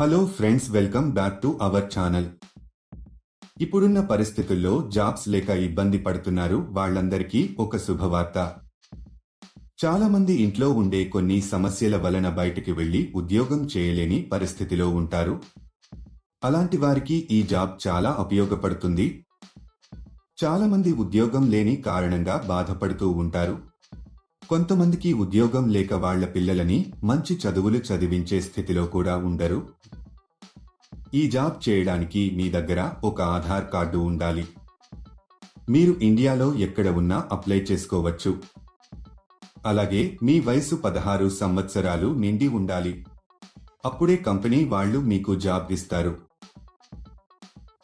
Hello friends welcome back to our channel ఇప్పుడున్న పరిస్థితుల్లో jobs లేక ఇబ్బంది పడుతున్నారు వాళ్ళందరికీ ఒక శుభవార్త. చాలా మంది ఇంట్లో ఉండే కొన్ని సమస్యల వలన బయటికి వెళ్ళి ఉద్యోగం చేయలేని పరిస్థితిలో ఉంటారు. అలాంటి వారికి ఈ జాబ్ చాలా ఉపయోగపడుతుంది. చాలా మంది ఉద్యోగం లేని కారణంగా బాధపడుతూ ఉంటారు. కొంతమందికి ఉద్యోగం లేక వాళ్ళ పిల్లలని మంచి చదువులు చదివించే స్థితిలో కూడా ఉండరు. ఈ జాబ్ చేయడానికి మీ దగ్గర ఒక ఆధార్ కార్డు ఉండాలి. మీరు ఇండియాలో ఎక్కడ ఉన్నా అప్లై చేసుకోవచ్చు. అలాగే మీ వయసు పదహారు సంవత్సరాలు నిండి ఉండాలి. అప్పుడే కంపెనీ వాళ్ళు మీకు జాబ్ ఇస్తారు.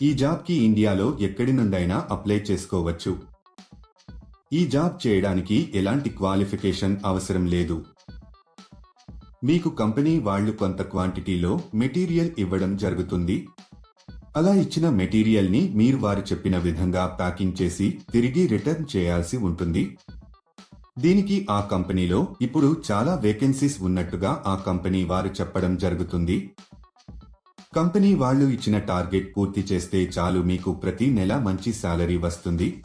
ఈ జాబ్కి ఇండియాలో ఎక్కడి నుండైనా అప్లై చేసుకోవచ్చు. ఈ జాబ్ చేయడానికి ఎలాంటి క్వాలిఫికేషన్ అవసరం లేదు. మీకు కంపెనీ వాళ్ళు కొంత క్వాంటిటీలో మెటీరియల్ ఇవ్వడం జరుగుతుంది. అలా ఇచ్చిన మెటీరియల్ని మీరు వారు చెప్పిన విధంగా ప్యాకింగ్ చేసి తిరిగి రిటర్న్ చేయాల్సి ఉంటుంది. దీనికి ఆ కంపెనీలో ఇప్పుడు చాలా వేకెన్సీస్ ఉన్నట్టుగా ఆ కంపెనీ వారు చెప్పడం జరుగుతుంది. కంపెనీ వాళ్ళు ఇచ్చిన టార్గెట్ పూర్తి చేస్తే చాలు మీకు ప్రతి నెల మంచి శాలరీ వస్తుంది.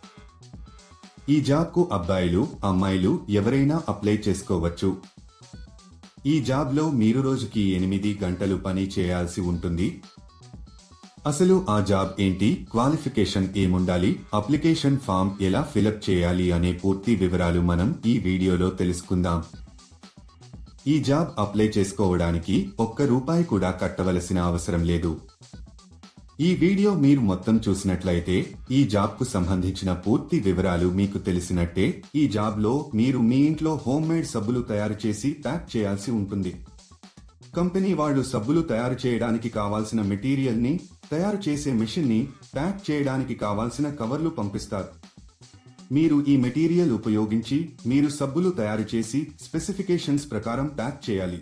ఈ జాబ్కు అబ్బాయిలు అమ్మాయిలు ఎవరైనా అప్లై చేసుకోవచ్చు. ఈ జాబ్లో మీరు రోజుకి ఎనిమిది గంటలు పని చేయాల్సి ఉంటుంది. అసలు ఆ జాబ్ ఏంటి? క్వాలిఫికేషన్ ఏముండాలి? అప్లికేషన్ ఫామ్ ఎలా ఫిలప్ చేయాలి అనే పూర్తి వివరాలు మనం ఈ వీడియోలో తెలుసుకుందాం. ఈ జాబ్ అప్లై చేసుకోవడానికి ఒక్క రూపాయి కూడా కట్టవలసిన అవసరం లేదు. ఈ వీడియో మీరు మొత్తం చూసినట్లయితే ఈ జాబ్కు సంబంధించిన పూర్తి వివరాలు మీకు తెలిసినట్టే ఈ జాబ్లో మీరు మీ ఇంట్లో హోమ్ మేడ్ సబ్బులు తయారు చేసి ప్యాక్ చేయాల్సి ఉంటుంది. కంపెనీ వాళ్ళు సబ్బులు తయారు చేయడానికి కావాల్సిన మెటీరియల్ని తయారు చేసే మిషన్ని ప్యాక్ చేయడానికి కావాల్సిన కవర్లు పంపిస్తారు. మీరు ఈ మెటీరియల్ ఉపయోగించి మీరు సబ్బులు తయారు చేసి స్పెసిఫికేషన్స్ ప్రకారం ప్యాక్ చేయాలి.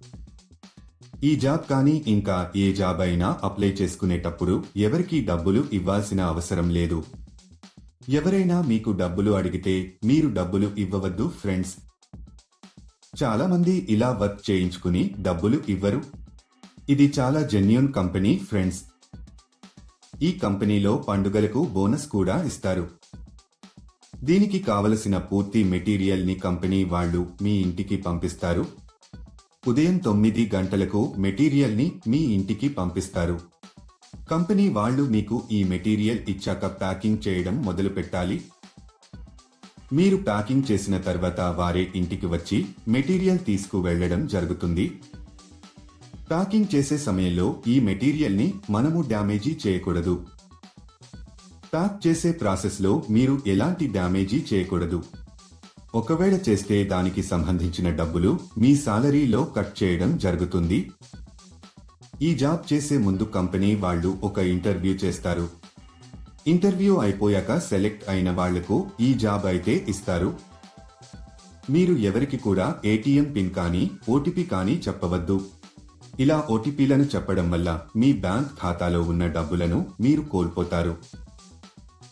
ఈ జాబ్ కానీ ఇంకా ఏ జాబ్ అయినా అప్లై చేసుకునేటప్పుడు ఎవరికీ డబ్బులు ఇవ్వాల్సిన అవసరం లేదు. ఎవరైనా మీకు డబ్బులు అడిగితే మీరు డబ్బులు ఇవ్వవద్దు ఫ్రెండ్స్. చాలా మంది ఇలా వర్క్ చేయించుకుని డబ్బులు ఇవ్వరు. ఇది చాలా జెన్యున్ కంపెనీ ఫ్రెండ్స్. ఈ కంపెనీలో పండుగలకు బోనస్ కూడా ఇస్తారు. దీనికి కావలసిన పూర్తి మెటీరియల్ని కంపెనీ వాళ్ళు మీ ఇంటికి పంపిస్తారు. ఉదయం తొమ్మిది గంటలకు మెటీరియల్ని మీ ఇంటికి పంపిస్తారు. కంపెనీ వాళ్ళు మీకు ఈ మెటీరియల్ ఇచ్చాక ప్యాకింగ్ చేయడం మొదలు పెట్టాలి మీరు ప్యాకింగ్ చేసిన తర్వాత వారే ఇంటికి వచ్చి మెటీరియల్ తీసుకు వెళ్ళడం జరుగుతుంది. ప్యాకింగ్ చేసే సమయంలో ఈ మెటీరియల్ని మనము డ్యామేజీ చేయకూడదు. ప్యాక్ చేసే ప్రాసెస్లో మీరు ఎలాంటి డ్యామేజీ చేయకూడదు. ఒకవేళ చేస్తే దానికి సంబంధించిన డబ్బులు మీ సాలరీలో కట్ చేయడం జరుగుతుంది. ఈ జాబ్ చేసే ముందు కంపెనీ వాళ్ళు ఒక ఇంటర్వ్యూ చేస్తారు. ఇంటర్వ్యూ అయిపోయాక సెలెక్ట్ అయిన వాళ్ళకు ఈ జాబ్ అయితే ఇస్తారు. మీరు ఎవరికి కూడా ఏటీఎం పిన్ కానీ ఓటీపీ కానీ చెప్పవద్దు. ఇలా ఓటీపీలను చెప్పడం వల్ల మీ బ్యాంక్ ఖాతాలో ఉన్న డబ్బులను మీరు కోల్పోతారు.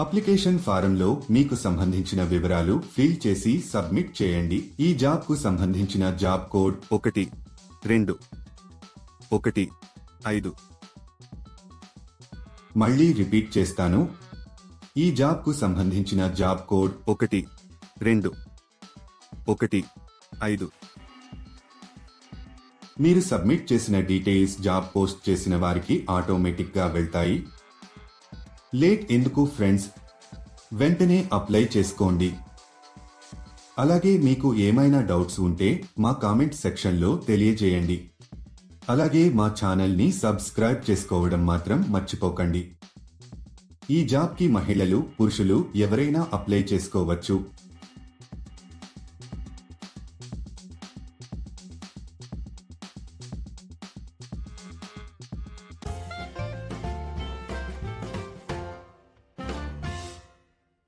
అప్లికేషన్ ఫారంలో మీకు సంబంధించిన వివరాలు ఫిల్ చేసి సబ్మిట్ చేయండి. ఈ జాబ్కు సంబంధించిన జాబ్ కోడ్ ఒకటి రెండు ఒకటి ఐదు. మళ్ళీ రిపీట్ చేస్తాను. ఈ జాబ్కు సంబంధించిన జాబ్ కోడ్ ఒకటి రెండు ఒకటి ఐదు. మీరు సబ్మిట్ చేసిన డీటెయిల్స్ జాబ్ పోస్ట్ చేసిన వారికి ఆటోమేటిక్గా వెళ్తాయి. లేట్ ఎందుకు ఫ్రెండ్స్? వెంటనే అప్లై చేసుకోండి. అలాగే మీకు ఏమైనా డౌట్స్ ఉంటే మా కామెంట్ సెక్షన్లో తెలియజేయండి. అలాగే మా ఛానల్ని సబ్స్క్రైబ్ చేసుకోవడం మాత్రం మర్చిపోకండి. ఈ జాబ్కి మహిళలు పురుషులు ఎవరైనా అప్లై చేసుకోవచ్చు.